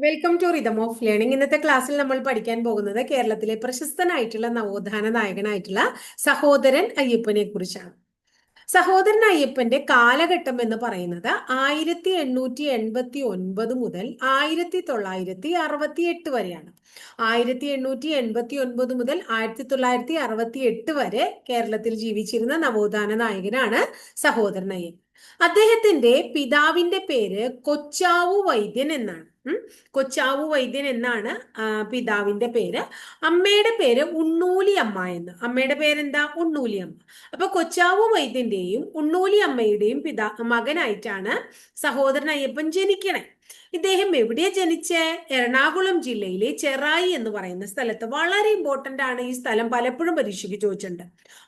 Welcome to rhythm of learning ഇന്നത്തെ ക്ലാസ്സിൽ നമ്മൾ പഠിക്കാൻ പോകുന്നത് കേരളത്തിലെ പ്രശസ്തനായിട്ടുള്ള നവോത്ഥാന നായകനായിട്ടുള്ള സഹോദരൻ അയ്യപ്പനെ കുറിച്ചാണ്. സഹോദരൻ അയ്യപ്പന്റെ കാലഘട്ടം എന്ന് പറയുന്നത് ആയിരത്തി എണ്ണൂറ്റി എൺപത്തി ഒൻപത് മുതൽ ആയിരത്തി തൊള്ളായിരത്തി അറുപത്തി എട്ട് വരെയാണ്. ആയിരത്തി എണ്ണൂറ്റി എൺപത്തി ഒൻപത് മുതൽ ആയിരത്തി തൊള്ളായിരത്തി അറുപത്തി എട്ട് വരെ കേരളത്തിൽ ജീവിച്ചിരുന്ന നവോത്ഥാന നായകനാണ് സഹോദരൻ അയ്യപ്പൻ. അദ്ദേഹത്തിന്റെ പിതാവിന്റെ പേര് കൊച്ചാവു വൈദ്യൻ എന്നാണ്. കൊച്ചാവു വൈദ്യൻ എന്നാണ് പിതാവിന്റെ പേര്. അമ്മയുടെ പേര് ഉണ്ണൂലി അമ്മ എന്ന്. അമ്മയുടെ പേരെന്താ? ഉണ്ണൂലി അമ്മ. അപ്പൊ കൊച്ചാവു വൈദ്യന്റെയും ഉണ്ണൂലി അമ്മയുടെയും പിതാ മകനായിട്ടാണ് സഹോദരൻ അയ്യപ്പൻ ജനിക്കണേ. ഇദ്ദേഹം എവിടെയാ ജനിച്ച? എറണാകുളം ജില്ലയിലെ ചെറായി എന്ന് പറയുന്ന സ്ഥലത്ത് വളരെ ഇമ്പോർട്ടന്റ് ആണ് ഈ സ്ഥലം പലപ്പോഴും പരീക്ഷയ്ക്ക് ചോദിച്ചിട്ടുണ്ട്.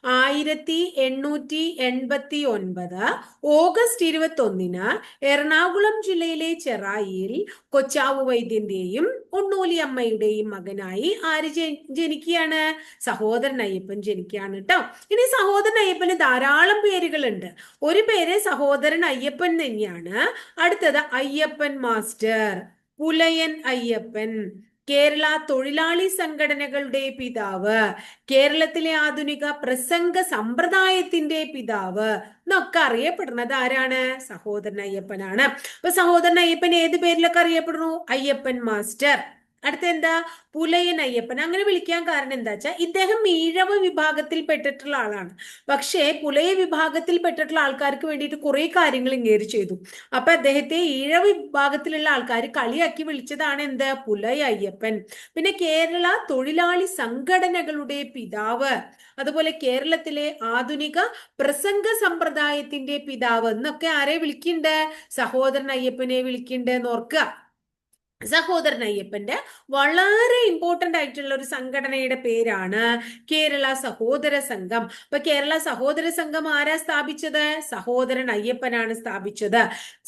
ആയിരത്തി എണ്ണൂറ്റി എൺപത്തി ഒൻപത് ഓഗസ്റ്റ് ഇരുപത്തി ഒന്നിന് എറണാകുളം ജില്ലയിലെ ചെറായിയിൽ കൊച്ചാവു വൈദ്യന്റെയും ഉണ്ണൂലി അമ്മയുടെയും മകനായി ആര് ജനിക്കുകയാണ്? സഹോദരൻ അയ്യപ്പൻ ജനിക്കുകയാണ് കേട്ടോ. ഇനി സഹോദരൻ അയ്യപ്പന് ധാരാളം പേരുകളുണ്ട്. ഒരു പേര് സഹോദരൻ അയ്യപ്പൻ തന്നെയാണ്. അടുത്തത് അയ്യപ്പൻ മാസ്റ്റർ. പുലയൻ അയ്യപ്പൻ. കേരള തൊഴിലാളി സംഘടനകളുടെ പിതാവ്. കേരളത്തിലെ ആധുനിക പ്രസംഗ സമ്പ്രദായത്തിന്റെ പിതാവ്. എന്നൊക്കെ അറിയപ്പെടുന്നത് ആരാണ്? സഹോദരൻ അയ്യപ്പനാണ്. അപ്പൊ സഹോദരൻ അയ്യപ്പൻ ഏത് പേരിലൊക്കെ അറിയപ്പെടുന്നു? അയ്യപ്പൻ മാസ്റ്റർ. അടുത്ത എന്താ പുലയൻ അയ്യപ്പൻ അങ്ങനെ വിളിക്കാൻ കാരണം എന്താ വെച്ചാൽ ഇദ്ദേഹം ഈഴവ വിഭാഗത്തിൽ പെട്ടിട്ടുള്ള ആളാണ്. പക്ഷേ പുലയ വിഭാഗത്തിൽ പെട്ടിട്ടുള്ള ആൾക്കാർക്ക് വേണ്ടിയിട്ട് കുറെ കാര്യങ്ങൾ ഇങ്ങേര് ചെയ്തു. അപ്പൊ അദ്ദേഹത്തെ ഈഴവ വിഭാഗത്തിലുള്ള ആൾക്കാർ കളിയാക്കി വിളിച്ചതാണ് എന്ത്? പുലയ അയ്യപ്പൻ പിന്നെ കേരള തൊഴിലാളി സംഘടനകളുടെ പിതാവ്. അതുപോലെ കേരളത്തിലെ ആധുനിക പ്രസംഗ സമ്പ്രദായത്തിന്റെ പിതാവ്. എന്നൊക്കെ ആരെ വിളിക്കണ്ട്? സഹോദരൻ അയ്യപ്പനെ വിളിക്കണ്ടെന്ന് ഓർക്കുക സഹോദരൻ അയ്യപ്പന്റെ വളരെ ഇമ്പോർട്ടന്റ് ആയിട്ടുള്ള ഒരു സംഘടനയുടെ പേരാണ് കേരള സഹോദര സംഘം. അപ്പൊ കേരള സഹോദര സംഘം ആരാ സ്ഥാപിച്ചത്? സഹോദരൻ അയ്യപ്പനാണ് സ്ഥാപിച്ചത്.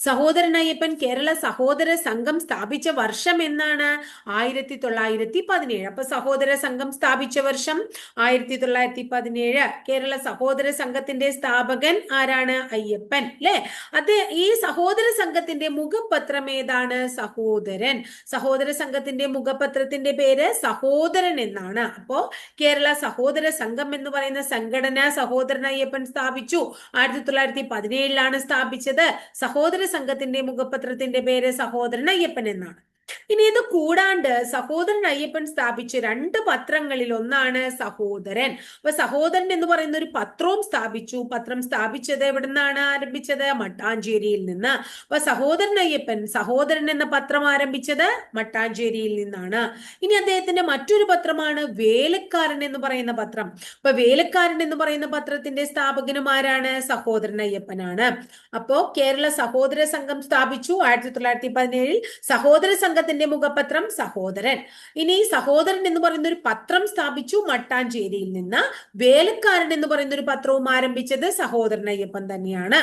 സഹോദരൻ അയ്യപ്പൻ കേരള സഹോദര സംഘം സ്ഥാപിച്ച വർഷം എന്നാണ്? ആയിരത്തി തൊള്ളായിരത്തി പതിനേഴ് അപ്പൊ സഹോദര സംഘം സ്ഥാപിച്ച വർഷം ആയിരത്തി തൊള്ളായിരത്തി പതിനേഴ് കേരള സഹോദര സംഘത്തിന്റെ സ്ഥാപകൻ ആരാണ്? അയ്യപ്പൻ അല്ലെ അത് ഈ സഹോദര സംഘത്തിന്റെ മുഖപത്രം ഏതാണ്? സഹോദരൻ. സഹോദര സംഘത്തിന്റെ മുഖപത്രത്തിന്റെ പേര് സഹോദരൻ എന്നാണ്. അപ്പോ കേരള സഹോദര സംഘം എന്ന് പറയുന്ന സംഘടന സഹോദരൻ അയ്യപ്പൻ സ്ഥാപിച്ചു. ആയിരത്തി തൊള്ളായിരത്തി പതിനേഴിലാണ് സ്ഥാപിച്ചത്. സഹോദര സംഘത്തിന്റെ മുഖപത്രത്തിന്റെ പേര് സഹോദരൻ അയ്യപ്പൻ എന്നാണ്. ഇനി ഇത് കൂടാണ്ട് സഹോദരൻ അയ്യപ്പൻ സ്ഥാപിച്ച രണ്ട് പത്രങ്ങളിൽ ഒന്നാണ് സഹോദരൻ. അപ്പൊ സഹോദരൻ എന്ന് പറയുന്ന ഒരു പത്രവും സ്ഥാപിച്ചു. പത്രം സ്ഥാപിച്ചത് എവിടുന്നാണ് ആരംഭിച്ചത്? മട്ടാഞ്ചേരിയിൽ നിന്ന്. അപ്പൊ സഹോദരൻ അയ്യപ്പൻ സഹോദരൻ എന്ന പത്രം ആരംഭിച്ചത് മട്ടാഞ്ചേരിയിൽ നിന്നാണ്. ഇനി അദ്ദേഹത്തിന്റെ മറ്റൊരു പത്രമാണ് വേലക്കാരൻ എന്ന് പറയുന്ന പത്രം. അപ്പൊ വേലക്കാരൻ എന്ന് പറയുന്ന പത്രത്തിന്റെ സ്ഥാപകനുമാരാണ് സഹോദരൻ അയ്യപ്പനാണ്. അപ്പോ കേരള സഹോദര സംഘം സ്ഥാപിച്ചു ആയിരത്തി തൊള്ളായിരത്തി പതിനേഴിൽ. സഹോദര സംഘത്തിന്റെ അദ്ദേഹത്തിന്റെ മുഖപത്രം സഹോദരൻ. ഇനി സഹോദരൻ എന്ന് പറയുന്ന ഒരു പത്രം സ്ഥാപിച്ചു മട്ടാഞ്ചേരിയിൽ നിന്ന്. വേലക്കാരൻ എന്ന് പറയുന്ന ഒരു പത്രവും ആരംഭിച്ചത് സഹോദരൻ അയ്യപ്പൻ തന്നെയാണ്.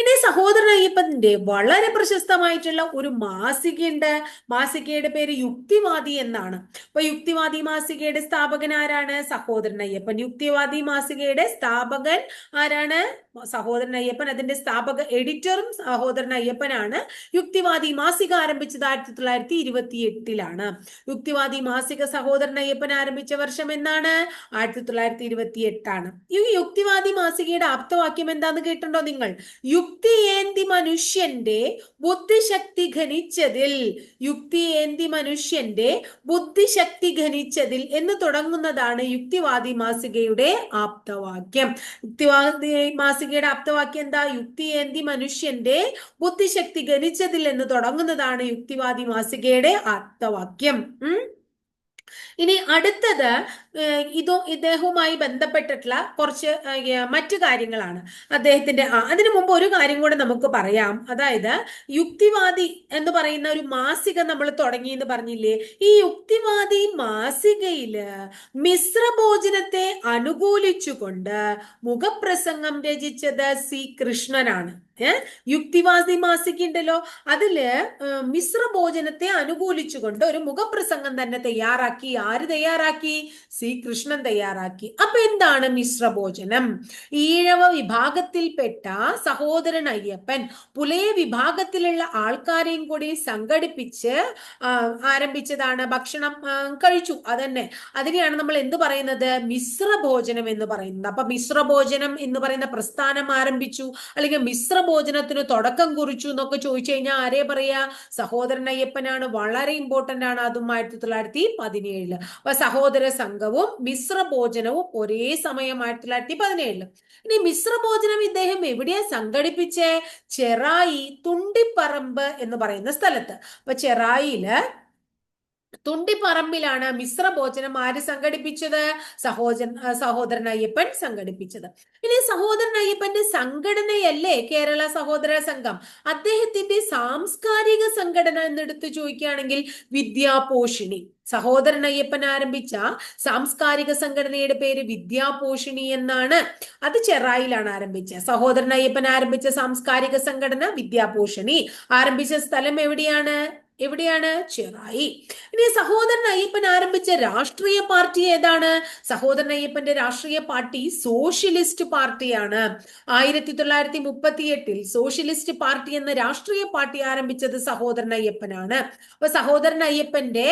ഇനി സഹോദരൻ അയ്യപ്പന്റെ വളരെ പ്രശസ്തമായിട്ടുള്ള ഒരു മാസികയുണ്ട്. മാസികയുടെ പേര് യുക്തിവാദി എന്നാണ്. അപ്പൊ യുക്തിവാദി മാസികയുടെ സ്ഥാപകൻ ആരാണ്? സഹോദരൻ അയ്യപ്പൻ. യുക്തിവാദി മാസികയുടെ സ്ഥാപകൻ ആരാണ്? സഹോദരൻ അയ്യപ്പൻ. അതിന്റെ സ്ഥാപക എഡിറ്ററും സഹോദരൻ അയ്യപ്പനാണ്. യുക്തിവാദി മാസിക ആരംഭിച്ചത് ആയിരത്തി തൊള്ളായിരത്തി ഇരുപത്തി എട്ടിലാണ് യുക്തിവാദി മാസിക സഹോദരൻ അയ്യപ്പൻ ആരംഭിച്ച വർഷം എന്നാണ്? ആയിരത്തി തൊള്ളായിരത്തി ഇരുപത്തി എട്ടാണ് ഈ യുക്തിവാദി മാസികയുടെ ആപ്തവാക്യം എന്താന്ന് കേട്ടിട്ടുണ്ടോ നിങ്ങൾ? യുക്തിയേന്തി മനുഷ്യന്റെ ബുദ്ധിശക്തി ഖനിച്ചതിൽ യുക്തിയേന്തി മനുഷ്യന്റെ ബുദ്ധിശക്തി ഖനിച്ചതിൽ എന്ന് തുടങ്ങുന്നതാണ് യുക്തിവാദി മാസികയുടെ ആപ്തവാക്യം. യുക്തിവാദി മാസികയുടെ ആപ്തവാക്യം എന്താ? യുക്തിയേന്തി മനുഷ്യന്റെ ബുദ്ധിശക്തി ഖനിച്ചതിൽ എന്ന് തുടങ്ങുന്നതാണ് യുക്തിവാദി മാസികയുടെ അർത്ഥവാക്യം. ഉം? ഇനി അടുത്തത് ഇതോ ഇദ്ദേഹവുമായി ബന്ധപ്പെട്ടിട്ടുള്ള കുറച്ച് മറ്റു കാര്യങ്ങളാണ് അദ്ദേഹത്തിന്റെ അതിനു മുമ്പ് ഒരു കാര്യം കൂടെ നമുക്ക് പറയാം. അതായത് യുക്തിവാദി എന്ന് പറയുന്ന ഒരു മാസിക നമ്മൾ തുടങ്ങി എന്ന് പറഞ്ഞില്ലേ? ഈ യുക്തിവാദി മാസികയിൽ മിശ്രഭോജനത്തെ അനുകൂലിച്ചുകൊണ്ട് മുഖപ്രസംഗം രചിച്ചത് സി കൃഷ്ണനാണ്. യുക്തിവാദി മാസിക ഉണ്ടല്ലോ. അതിൽ മിശ്രഭോജനത്തെ അനുകൂലിച്ചുകൊണ്ട് ഒരു മുഖപ്രസംഗം തന്നെ തയ്യാറാക്കി. ആര് തയ്യാറാക്കി? സി കൃഷ്ണൻ തയ്യാറാക്കി. അപ്പൊ എന്താണ് മിശ്രഭോജനം? ഈഴവ വിഭാഗത്തിൽപ്പെട്ട സഹോദരൻ അയ്യപ്പൻ പുലയ വിഭാഗത്തിലുള്ള ആൾക്കാരെയും കൂടി സംഘടിപ്പിച്ച് ആരംഭിച്ചതാണ് ഭക്ഷണം കഴിച്ചു. അതന്നെ. അതിനെയാണ് നമ്മൾ എന്ത് പറയുന്നത്? മിശ്രഭോജനം എന്ന് പറയുന്നത്. അപ്പൊ മിശ്രഭോജനം എന്ന് പറയുന്ന പ്രസ്ഥാനം ആരംഭിച്ചു അല്ലെങ്കിൽ മിശ്രഭോജനത്തിന് തുടക്കം കുറിച്ചു എന്നൊക്കെ ചോദിച്ചു കഴിഞ്ഞാൽ ആരെ പറയാ സഹോദരൻ അയ്യപ്പനാണ്. വളരെ ഇമ്പോർട്ടന്റ് ആണ്. അതും ആയിരത്തി തൊള്ളായിരത്തി പതിനേഴിൽ. അപ്പൊ സഹോദര സംഘവും മിശ്രഭോജനവും ഒരേ സമയം ആയിരത്തി തൊള്ളായിരത്തി പതിനേഴിൽ. ഇനി മിശ്രഭോജനം ഇദ്ദേഹം എവിടെയാ സംഘടിപ്പിച്ചേ? ചെറായി തുണ്ടിപ്പറമ്പ് എന്ന് പറയുന്ന സ്ഥലത്ത്. അപ്പൊ ചെറായിൽ തുണ്ടിപ്പറമ്പിലാണ് മിശ്ര ഭോജനം ആര് സംഘടിപ്പിച്ചത്? സഹോദരൻ സഹോദരൻ അയ്യപ്പൻ സംഘടിപ്പിച്ചത്. ഇനി സഹോദരൻ അയ്യപ്പന്റെ സംഘടനയല്ലേ കേരള സഹോദര സംഘം? അദ്ദേഹത്തിന്റെ സാംസ്കാരിക സംഘടന എന്നെടുത്ത് ചോദിക്കുകയാണെങ്കിൽ വിദ്യാപോഷിണി. സഹോദരൻ അയ്യപ്പൻ ആരംഭിച്ച സാംസ്കാരിക സംഘടനയുടെ പേര് വിദ്യാപോഷിണി എന്നാണ്. അത് ചെറായിലാണ് ആരംഭിച്ചത് സഹോദരൻ അയ്യപ്പൻ ആരംഭിച്ച സാംസ്കാരിക സംഘടന വിദ്യാപോഷിണി. ആരംഭിച്ച സ്ഥലം എവിടെയാണ്? എവിടെയാണ്? ചെറായി. ഇനി സഹോദരൻ അയ്യപ്പൻ ആരംഭിച്ച രാഷ്ട്രീയ പാർട്ടി ഏതാണ്? സഹോദരൻ അയ്യപ്പന്റെ രാഷ്ട്രീയ പാർട്ടി സോഷ്യലിസ്റ്റ് പാർട്ടിയാണ്. ആയിരത്തി തൊള്ളായിരത്തി മുപ്പത്തി എട്ടിൽ സോഷ്യലിസ്റ്റ് പാർട്ടി എന്ന രാഷ്ട്രീയ പാർട്ടി ആരംഭിച്ചത് സഹോദരൻ അയ്യപ്പനാണ്. അപ്പൊ സഹോദരൻ അയ്യപ്പന്റെ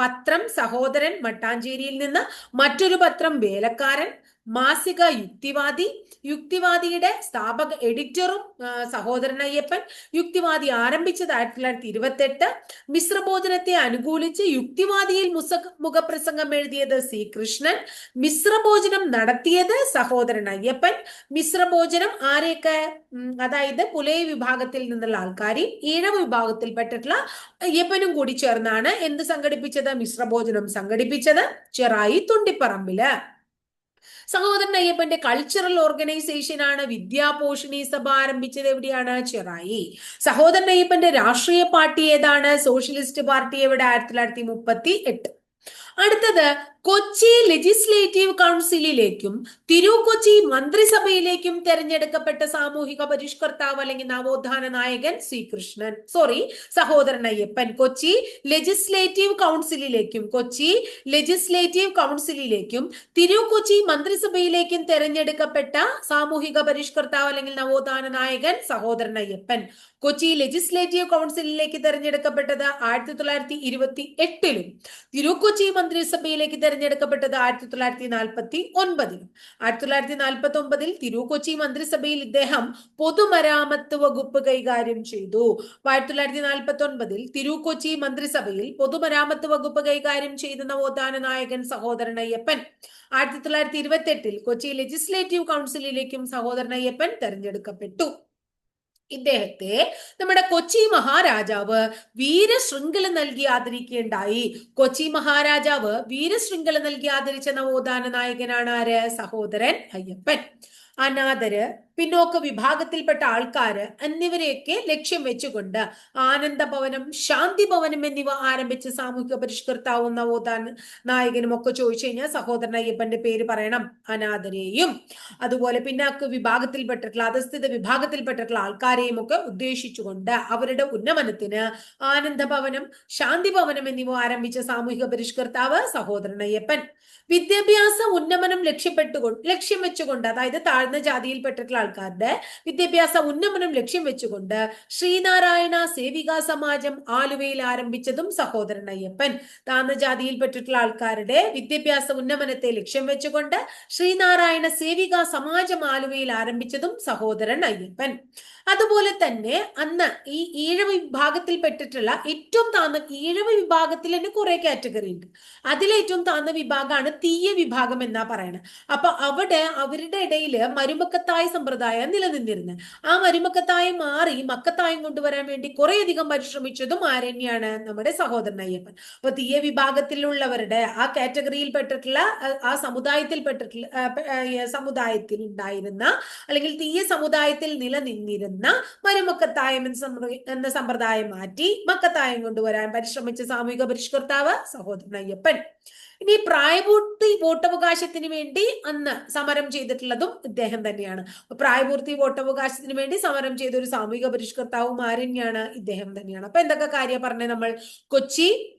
പത്രം സഹോദരൻ മട്ടാഞ്ചേരിയിൽ നിന്ന് മറ്റൊരു പത്രം വേലക്കാരൻ മാസിക യുക്തിവാദി യുക്തിവാദിയുടെ സ്ഥാപക എഡിറ്ററും സഹോദരൻ അയ്യപ്പൻ യുക്തിവാദി ആരംഭിച്ചത് ആയിരത്തി തൊള്ളായിരത്തി ഇരുപത്തി എട്ട് മിശ്രഭോജനത്തെ അനുകൂലിച്ച് യുക്തിവാദിയിൽ മുഖപ്രസംഗം എഴുതിയത് സി. കൃഷ്ണൻ. മിശ്രഭോജനം നടത്തിയത് സഹോദരൻ അയ്യപ്പൻ മിശ്രഭോജനം ആരെയൊക്കെ അതായത് പുലയ വിഭാഗത്തിൽ നിന്നുള്ള ആൾക്കാരെയും ഈഴവ വിഭാഗത്തിൽപ്പെട്ടിട്ടുള്ള അയ്യപ്പനും കൂടി ചേർന്നാണ് എന്ത് സംഘടിപ്പിച്ചത്? മിശ്രഭോജനം സംഘടിപ്പിച്ചത് ചെറായി തുണ്ടിപ്പറമ്പിൽ. സഹോദരൻ അയ്യപ്പന്റെ കൾച്ചറൽ ഓർഗനൈസേഷൻ ആണ് വിദ്യാപോഷണി സഭ ആരംഭിച്ചത് എവിടെയാണ്? ചെറായി. സഹോദരൻ അയ്യപ്പന്റെ രാഷ്ട്രീയ പാർട്ടി ഏതാണ്? സോഷ്യലിസ്റ്റ് പാർട്ടി എവിടെ? ആയിരത്തി തൊള്ളായിരത്തി മുപ്പത്തി എട്ട്. അടുത്തത് കൊച്ചി ലെജിസ്ലേറ്റീവ് കൗൺസിലിലേക്കും തിരുക്കൊച്ചി മന്ത്രിസഭയിലേക്കും തെരഞ്ഞെടുക്കപ്പെട്ട സാമൂഹിക പരിഷ്കർത്താവ് അല്ലെങ്കിൽ നവോത്ഥാന നായകൻ ശ്രീകൃഷ്ണൻ. സോറി സഹോദരൻ അയ്യപ്പൻ. കൊച്ചി ലെജിസ്ലേറ്റീവ് കൗൺസിലിലേക്കും കൊച്ചി ലെജിസ്ലേറ്റീവ് കൗൺസിലിലേക്കും തിരുക്കൊച്ചി മന്ത്രിസഭയിലേക്കും തെരഞ്ഞെടുക്കപ്പെട്ട സാമൂഹിക പരിഷ്കർത്താവ് അല്ലെങ്കിൽ നവോത്ഥാന നായകൻ സഹോദരൻ അയ്യപ്പൻ. കൊച്ചി ലെജിസ്ലേറ്റീവ് കൗൺസിലിലേക്ക് തെരഞ്ഞെടുക്കപ്പെട്ടത് ആയിരത്തി തൊള്ളായിരത്തി ഇരുപത്തി എട്ടിലും. തിരുക്കൊച്ചി മന്ത്രിസഭയിലേക്ക് തെരഞ്ഞെടുക്കപ്പെട്ടത് ആയിരത്തി തൊള്ളായിരത്തി നാൽപ്പത്തി ഒൻപതിലും ആയിരത്തി തൊള്ളായിരത്തി നാൽപ്പത്തി ഒമ്പതിൽ തിരുക്കൊച്ചി മന്ത്രിസഭയിൽ ഇദ്ദേഹം പൊതുമരാമത്ത് വകുപ്പ് കൈകാര്യം ചെയ്തു. ആയിരത്തി തൊള്ളായിരത്തി നാൽപ്പത്തി ഒൻപതിൽ തിരുക്കൊച്ചി മന്ത്രിസഭയിൽ പൊതുമരാമത്ത് വകുപ്പ് കൈകാര്യം ചെയ്ത നവോത്ഥാന നായകൻ സഹോദരൻ അയ്യപ്പൻ. ആയിരത്തി തൊള്ളായിരത്തി ഇരുപത്തി എട്ടിൽ കൊച്ചി ലെജിസ്ലേറ്റീവ് കൗൺസിലിലേക്കും സഹോദരൻ അയ്യപ്പൻ തെരഞ്ഞെടുക്കപ്പെട്ടു. ഇദ്ദേഹത്തെ നമ്മുടെ കൊച്ചി മഹാരാജാവ് വീരശൃംഖല നൽകി ആദരിക്കേണ്ടായി കൊച്ചി മഹാരാജാവ് വീരശൃംഖല നൽകി ആദരിച്ച നവോത്ഥാന നായകനാണ് ആര്? സഹോദരൻ അയ്യപ്പൻ. അനാഥര് പിന്നോക്ക വിഭാഗത്തിൽപ്പെട്ട ആൾക്കാര് എന്നിവരെയൊക്കെ ലക്ഷ്യം വെച്ചുകൊണ്ട് ആനന്ദ ഭവനം ശാന്തി ഭവനം എന്നിവ ആരംഭിച്ച സാമൂഹിക പരിഷ്കർത്താവും നവോത്ഥാന നായകനും ഒക്കെ ചോദിച്ചു കഴിഞ്ഞാൽ സഹോദരൻ അയ്യപ്പന്റെ പേര് പറയണം അനാഥരെയും. അതുപോലെ പിന്നാക്ക വിഭാഗത്തിൽപ്പെട്ടിട്ടുള്ള അധസ്ഥിത വിഭാഗത്തിൽപ്പെട്ടിട്ടുള്ള ആൾക്കാരെയും ഒക്കെ ഉദ്ദേശിച്ചുകൊണ്ട് അവരുടെ ഉന്നമനത്തിന് ആനന്ദ ഭവനം ശാന്തി ഭവനം എന്നിവ ആരംഭിച്ച സാമൂഹിക പരിഷ്കർത്താവ് സഹോദരൻ അയ്യപ്പൻ. വിദ്യാഭ്യാസ ഉന്നമനം ലക്ഷ്യപ്പെട്ടുകൊണ്ട് ലക്ഷ്യം വെച്ചുകൊണ്ട് അതായത് താഴ്ന്ന ജാതിയിൽപ്പെട്ടിട്ടുള്ള ആൾക്കാരുടെ വിദ്യാഭ്യാസ ഉന്നമനം ലക്ഷ്യം വെച്ചുകൊണ്ട് ശ്രീനാരായണ സേവികാ സമാജം ആലുവയിൽ ആരംഭിച്ചതും സഹോദരൻ അയ്യപ്പൻ. താഴ്ന്ന ജാതിയിൽപ്പെട്ടിട്ടുള്ള ആൾക്കാരുടെ വിദ്യാഭ്യാസ ഉന്നമനത്തെ ലക്ഷ്യം വെച്ചുകൊണ്ട് ശ്രീനാരായണ സേവികാ സമാജം ആലുവയിൽ ആരംഭിച്ചതും സഹോദരൻ അയ്യപ്പൻ. അതുപോലെ തന്നെ അന്ന് ഈ ഈഴവ വിഭാഗത്തിൽപ്പെട്ടിട്ടുള്ള ഏറ്റവും താഴ്ന്ന ഈഴവ വിഭാഗത്തിൽ തന്നെ കുറെ കാറ്റഗറി ഉണ്ട്. അതിലേറ്റവും താഴ്ന്ന വിഭാഗമാണ് തീയ വിഭാഗം എന്നാ പറയണത് അപ്പൊ അവിടെ അവരുടെ ഇടയിൽ മരുമക്കത്തായ സമ്പ്രദായം നിലനിന്നിരുന്നത് ആ മരുമക്കത്തായ മാറി മക്കത്തായം കൊണ്ടുവരാൻ വേണ്ടി കുറെ അധികം പരിശ്രമിച്ചതും ആരണ്യാണ് നമ്മുടെ സഹോദരൻ അയ്യപ്പൻ. അപ്പൊ തീയ വിഭാഗത്തിലുള്ളവരുടെ ആ കാറ്റഗറിയിൽ പെട്ടിട്ടുള്ള ആ സമുദായത്തിൽ പെട്ടിട്ടുള്ള സമുദായത്തിൽ ഉണ്ടായിരുന്ന അല്ലെങ്കിൽ തീയ സമുദായത്തിൽ നിലനിന്നിരുന്ന മരുമക്കത്തായം എന്ന സമ്പ്രദായം മാറ്റി മക്കത്തായം കൊണ്ടുവരാൻ പരിശ്രമിച്ച സാമൂഹിക പരിഷ്കർത്താവ് സഹോദരൻ അയ്യപ്പൻ. ഇനി പ്രായപൂർത്തി വോട്ടവകാശത്തിന് വേണ്ടി അന്ന് സമരം ചെയ്തിട്ടുള്ളതും ഇദ്ദേഹം തന്നെയാണ്. പ്രായപൂർത്തി വോട്ടവകാശത്തിന് വേണ്ടി സമരം ചെയ്ത ഒരു സാമൂഹിക പരിഷ്കർത്താവും ആരന്യാണ് ഇദ്ദേഹം തന്നെയാണ്. അപ്പൊ എന്തൊക്കെ കാര്യം പറഞ്ഞേ നമ്മൾ കൊച്ചി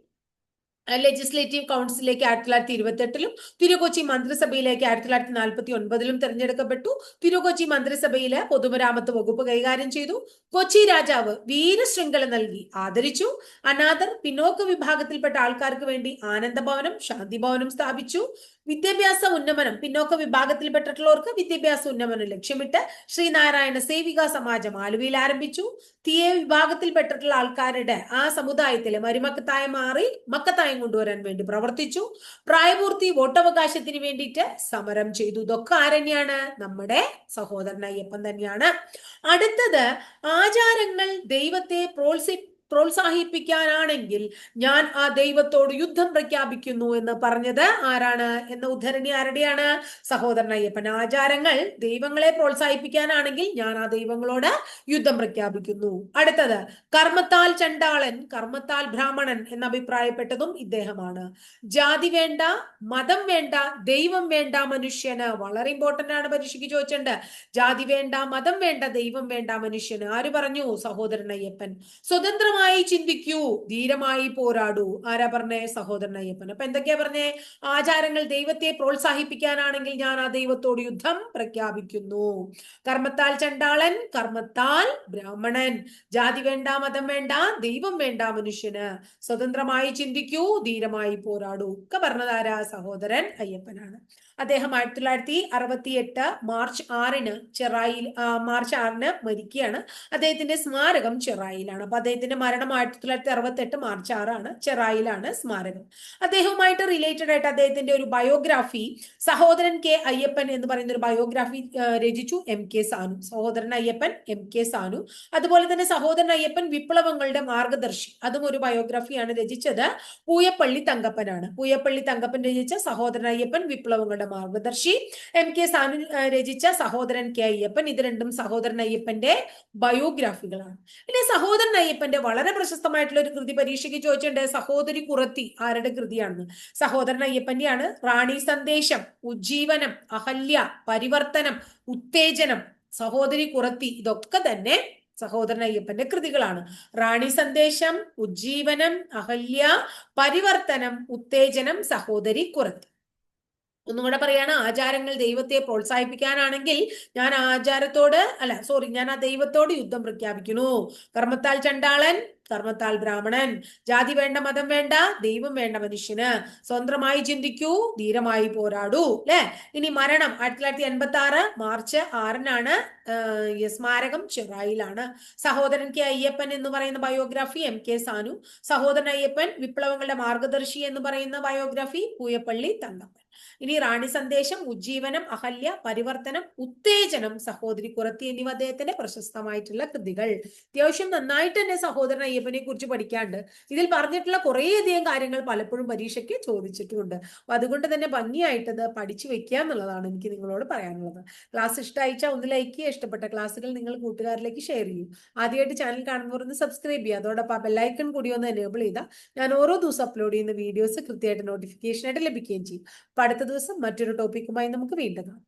ലെജിസ്ലേറ്റീവ് കൗൺസിലേക്ക് ആയിരത്തി തൊള്ളായിരത്തി ഇരുപത്തെട്ടിലും തിരുകൊച്ചി മന്ത്രിസഭയിലേക്ക് ആയിരത്തി തൊള്ളായിരത്തി നാൽപ്പത്തി ഒൻപതിലും തെരഞ്ഞെടുക്കപ്പെട്ടു. തിരുകൊച്ചി മന്ത്രിസഭയിലെ പൊതുമരാമത്ത് വകുപ്പ് കൈകാര്യം ചെയ്തു. കൊച്ചി രാജാവ് വീരശൃംഖല നൽകി ആദരിച്ചു. അനാഥർ പിന്നോക്ക വിഭാഗത്തിൽപ്പെട്ട ആൾക്കാർക്ക് വേണ്ടി ആനന്ദഭവനം ശാന്തിഭവനം സ്ഥാപിച്ചു. വിദ്യാഭ്യാസ ഉന്നമനം പിന്നോക്ക വിഭാഗത്തിൽപ്പെട്ടിട്ടുള്ളവർക്ക് വിദ്യാഭ്യാസ ഉന്നമനം ലക്ഷ്യമിട്ട് ശ്രീനാരായണ സേവിക സമാജം ആലുവയിൽ ആരംഭിച്ചു. തീയ വിഭാഗത്തിൽപ്പെട്ടിട്ടുള്ള ആൾക്കാരുടെ ആ സമുദായത്തിലെ മരുമക്കത്തായം മാറി മക്കത്തായം കൊണ്ടുവരാൻ വേണ്ടി പ്രവർത്തിച്ചു. പ്രായപൂർത്തി വോട്ടവകാശത്തിന് വേണ്ടിയിട്ട് സമരം ചെയ്തു. ഇതൊക്കെ ആരന്യാണ് നമ്മുടെ സഹോദരൻ അയ്യപ്പൻ തന്നെയാണ്. അടുത്തത് ആചാരങ്ങൾ ദൈവത്തെ പ്രോത്സി പ്രോത്സാഹിപ്പിക്കാനാണെങ്കിൽ ഞാൻ ആ ദൈവത്തോട് യുദ്ധം പ്രഖ്യാപിക്കുന്നു എന്ന് പറഞ്ഞത് ആരാണ്? എന്ന ഉദ്ധരണി ആരുടെയാണ്? സഹോദരൻ അയ്യപ്പൻ ആചാരങ്ങൾ ദൈവങ്ങളെ പ്രോത്സാഹിപ്പിക്കാനാണെങ്കിൽ ഞാൻ ആ ദൈവങ്ങളോട് യുദ്ധം പ്രഖ്യാപിക്കുന്നു. അടുത്തത് കർമ്മത്താൽ ചണ്ടാളൻ കർമ്മത്താൽ ബ്രാഹ്മണൻ എന്ന് അഭിപ്രായപ്പെട്ടതും ഇദ്ദേഹമാണ്. ജാതി വേണ്ട മതം വേണ്ട ദൈവം വേണ്ട മനുഷ്യന് വളരെ ഇമ്പോർട്ടന്റ് ആണ് പരീക്ഷയ്ക്ക് ചോദിച്ചിട്ടുണ്ട് ജാതി വേണ്ട മതം വേണ്ട ദൈവം വേണ്ട മനുഷ്യന്. ആര് പറഞ്ഞു? സഹോദരൻ അയ്യപ്പൻ സ്വതന്ത്രമായി ചിന്തിക്കൂ. ധീരമായി പോരാടൂ. ആരാ പറഞ്ഞേ? സഹോദരൻ അയ്യപ്പൻ. അപ്പൊ എന്തൊക്കെയാ പറഞ്ഞേ? ആചാരങ്ങൾ ദൈവത്തെ പ്രോത്സാഹിപ്പിക്കാനാണെങ്കിൽ ഞാൻ ആ ദൈവത്തോട് യുദ്ധം പ്രഖ്യാപിക്കുന്നു. കർമ്മത്താൽ ചണ്ടാളൻ കർമ്മത്താൽ ബ്രാഹ്മണൻ. ജാതി വേണ്ട മതം വേണ്ട ദൈവം വേണ്ട മനുഷ്യന്. സ്വതന്ത്രമായി ചിന്തിക്കൂ ധീരമായി പോരാടൂ. ഒക്കെ പറഞ്ഞതാരാ സഹോദരൻ അയ്യപ്പനാണ്. അദ്ദേഹം ആയിരത്തി തൊള്ളായിരത്തി അറുപത്തി എട്ട് മാർച്ച് ആറിന് ചെറായിൽ മാർച്ച് ആറിന് മരിക്കുകയാണ്. അദ്ദേഹത്തിന്റെ സ്മാരകം ചെറായിലാണ്. അപ്പൊ അദ്ദേഹത്തിന്റെ മരണം ആയിരത്തി തൊള്ളായിരത്തി അറുപത്തി എട്ട് മാർച്ച് ആറാണ് ചെറായിലാണ് സ്മാരകം. അദ്ദേഹവുമായിട്ട് റിലേറ്റഡ് ആയിട്ട് അദ്ദേഹത്തിന്റെ ഒരു ബയോഗ്രാഫി സഹോദരൻ കെ അയ്യപ്പൻ എന്ന് പറയുന്ന ഒരു ബയോഗ്രാഫി രചിച്ചു M K Sanu. Sahodaran Ayyappan M K Sanu. അതുപോലെ തന്നെ സഹോദരൻ അയ്യപ്പൻ വിപ്ലവങ്ങളുടെ മാർഗദർശി അതും ഒരു ബയോഗ്രാഫിയാണ് രചിച്ചത് പൂയപ്പള്ളി തങ്കപ്പനാണ്. പൂയപ്പള്ളി തങ്കപ്പൻ രചിച്ച സഹോദരൻ അയ്യപ്പൻ വിപ്ലവങ്ങളുടെ മാർഗദർശി എം കെ സാനു രചിച്ച സഹോദരൻ കെ അയ്യപ്പൻ. ഇത് രണ്ടും സഹോദരൻ അയ്യപ്പന്റെ ബയോഗ്രാഫികളാണ് പിന്നെ സഹോദരൻ അയ്യപ്പന്റെ വളരെ പ്രശസ്തമായിട്ടുള്ള ഒരു കൃതി പരീക്ഷയ്ക്ക് ചോദിച്ചിട്ടുണ്ട്. സഹോദരി കുറത്തി ആരുടെ കൃതിയാണെന്ന്. സഹോദരൻ അയ്യപ്പന്റെയാണ്. റാണി സന്ദേശം ഉജ്ജീവനം അഹല്യ പരിവർത്തനം ഉത്തേജനം സഹോദരി കുറത്തി ഇതൊക്കെ തന്നെ സഹോദരൻ അയ്യപ്പന്റെ കൃതികളാണ്. റാണി സന്ദേശം ഉജ്ജീവനം അഹല്യ പരിവർത്തനം ഉത്തേജനം സഹോദരി കുറത്തി. ഒന്നും കൂടെ പറയാണ് ആചാരങ്ങൾ ദൈവത്തെ പ്രോത്സാഹിപ്പിക്കാനാണെങ്കിൽ ഞാൻ ആചാരത്തോട് അല്ല സോറി ഞാൻ ആ ദൈവത്തോട് യുദ്ധം പ്രഖ്യാപിക്കുന്നു. കർമ്മത്താൽ ചണ്ടാളൻ കർമ്മത്താൽ ബ്രാഹ്മണൻ. ജാതി വേണ്ട മതം വേണ്ട ദൈവം വേണ്ട മനുഷ്യന്. സ്വതന്ത്രമായി ചിന്തിക്കൂ ധീരമായി പോരാടൂ അല്ലെ? ഇനി മരണം ആയിരത്തി തൊള്ളായിരത്തി എൺപത്തി ആറ് മാർച്ച് ആറിനാണ് സ്മാരകം ചെറായിലാണ്. സഹോദരൻ കെ അയ്യപ്പൻ എന്ന് പറയുന്ന ബയോഗ്രാഫി എം കെ സാനു. സഹോദരൻ അയ്യപ്പൻ വിപ്ലവങ്ങളുടെ മാർഗദർശി എന്ന് പറയുന്ന ബയോഗ്രാഫി പൂയപ്പള്ളി തങ്കപ്പൻ. ഇനി റാണി സന്ദേശം ഉജ്ജീവനം അഹല്യ പരിവർത്തനം ഉത്തേജനം സഹോദരി കുറത്തി എന്നിവ അദ്ദേഹത്തിന്റെ പ്രശസ്തമായിട്ടുള്ള കൃതികൾ. അത്യാവശ്യം നന്നായിട്ട് തന്നെ സഹോദരൻ അയ്യപ്പനെ കുറിച്ച് പഠിക്കാണ്ട്. ഇതിൽ പറഞ്ഞിട്ടുള്ള കുറേയധികം കാര്യങ്ങൾ പലപ്പോഴും പരീക്ഷയ്ക്ക് ചോദിച്ചിട്ടുമുണ്ട് അപ്പൊ അതുകൊണ്ട് തന്നെ ഭംഗിയായിട്ടത് പഠിച്ചു വെക്കുക എന്നുള്ളതാണ് എനിക്ക് നിങ്ങളോട് പറയാനുള്ളത്. ക്ലാസ് ഇഷ്ടമായിച്ചാൽ ഒന്ന് ലൈക്ക് ചെയ്യുക ഇഷ്ടപ്പെട്ട ക്ലാസ്സുകൾ നിങ്ങൾ കൂട്ടുകാരിലേക്ക് ഷെയർ ചെയ്യും. ആദ്യമായിട്ട് ചാനൽ കാണുമ്പോൾ ഒന്ന് സബ്സ്ക്രൈബ് ചെയ്യുക. അതോടൊപ്പം ബെല്ലൈക്കൺ കൂടി ഒന്ന് എനേബിൾ ചെയ്താൽ ഞാൻ ഓരോ ദിവസം അപ്ലോഡ് ചെയ്യുന്ന വീഡിയോസ് കൃത്യമായിട്ട് നോട്ടിഫിക്കേഷൻ ആയിട്ട് ലഭിക്കുകയും ചെയ്യും. അടുത്ത ദിവസം മറ്റൊരു ടോപ്പിക്കുമായി നമുക്ക് വീണ്ടും കാണാം.